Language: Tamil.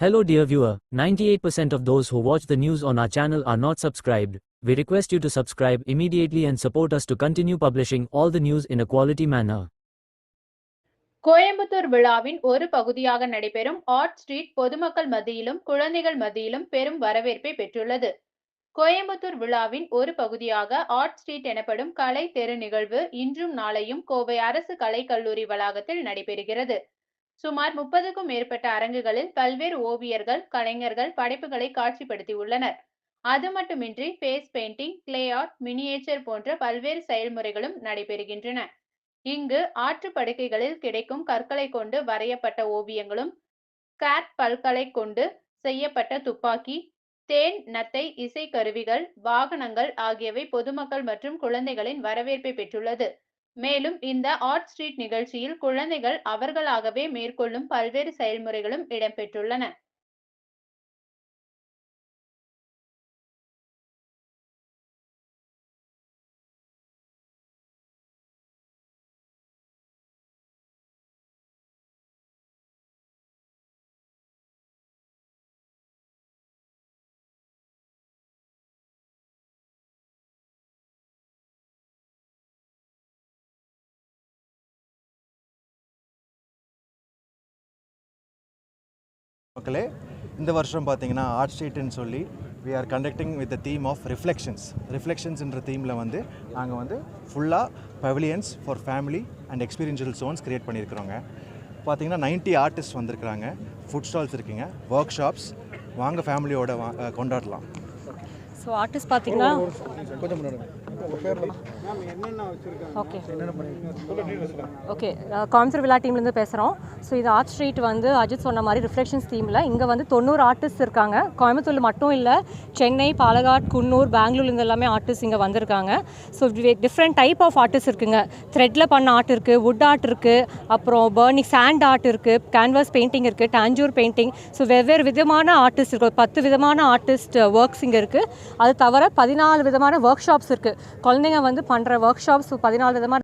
Hello dear viewer, 98% of those who watch the news on our channel are not subscribed. We request you to subscribe immediately and support us to continue publishing all the news in a quality manner. Coimbatore விழாவின் ஒரு பகுதியாக நடைபெறும் ஆர்ட் ஸ்ட்ரீட் பொதுமக்கள் மத்தியிலும் குழந்தைகள் மத்தியிலும் பெரும் வரவேற்பை பெற்றுள்ளது கோயம்புத்தூர் விழாவின் ஒரு பகுதியாக ஆர்ட் ஸ்ட்ரீட் எனப்படும் கலை தெரு நிகழ்வு இன்றும் நாளையும் கோவை அரசு கலைக்கல்லூரி வளாகத்தில் நடைபெறுகிறது. சுமார் முப்பதுக்கும் மேற்பட்ட அரங்குகளில் பல்வேறு ஓவியர்கள் கலைஞர்கள் படைப்புகளை காட்சிப்படுத்தியுள்ளனர். அது மட்டுமின்றி face painting clay art miniature போன்ற பல்வேறு செயல்முறைகளும் நடைபெறுகின்றன. இங்கு ஆற்று படுக்கைகளில் கிடைக்கும் கற்களை கொண்டு வரையப்பட்ட ஓவியங்களும் கேட் பல்கலை கொண்டு செய்யப்பட்ட துப்பாக்கி தேன் நத்தை இசை கருவிகள் வாகனங்கள் ஆகியவை பொதுமக்கள் மற்றும் குழந்தைகளின் வரவேற்பை பெற்றுள்ளது. மேலும் இந்த ஆர்ட் ஸ்ட்ரீட் நிகழ்ச்சியில் குழந்தைகள் அவர்களாகவே மேற்கொள்ளும் பல்வேறு செயல்முறைகளும் இடம்பெற்றுள்ளன. மக்களே இந்த வருஷம் பார்த்தீங்கன்னா ஆர்ட் ஸ்ட்ரீட்னு சொல்லி we are conducting with the theme of reflections ரிஃப்ளெக்ஷன்ஸ்ன்ற தீமில் வந்து நாங்கள் வந்து ஃபுல்லாக pavilions for family and experiential zones create பண்ணியிருக்கிறோங்க. பார்த்தீங்கன்னா 90 ஆர்டிஸ்ட் வந்திருக்கிறாங்க. ஃபுட் ஸ்டால்ஸ் இருக்குங்க. ஒர்க் ஷாப்ஸ் வாங்க ஃபேமிலியோட கொண்டாடலாம். ஸோ ஆர்டிஸ்ட் பார்த்தீங்கன்னா கொஞ்சம் முன்னாடி ஓகே. ஓகே காமிசர் விழா டீம்லேருந்து பேசுகிறோம் ஸோ இது ஆர்ட் ஸ்ட்ரீட் வந்து அஜித் சொன்ன மாதிரி ரிஃப்ளெக்ஷன்ஸ் தீமில் இங்கே வந்து தொண்ணூறு ஆர்டிஸ்ட் இருக்காங்க. கோயம்புத்தூர் மட்டும் இல்லை சென்னை பாலகாட் குன்னூர் பெங்களூர்லேருந்து எல்லாமே ஆர்டிஸ்ட் இங்கே வந்திருக்காங்க. So different type of artist இருக்குங்க. த்ரெட்டில் பண்ண ஆர்ட் இருக்குது வுட் ஆர்ட் இருக்குது அப்புறம் பர்னிங் சாண்ட் ஆர்ட் இருக்குது கேன்வாஸ் பெயிண்டிங் இருக்குது டாஞ்சூர் பெயிண்டிங் ஸோ வெவ்வேறு விதமான ஆர்டிஸ்ட் இருக்குது ஒரு பத்து விதமான ஆர்டிஸ்ட் ஒர்க்ஸ் இங்கே இருக்குது அது தவிர பதினாலு விதமான ஒர்க் ஷாப்ஸ் இருக்குது குழந்தைங்க வந்து பண்ணுற ஒர்க் ஷாப்ஸ் பதினாலு விதமான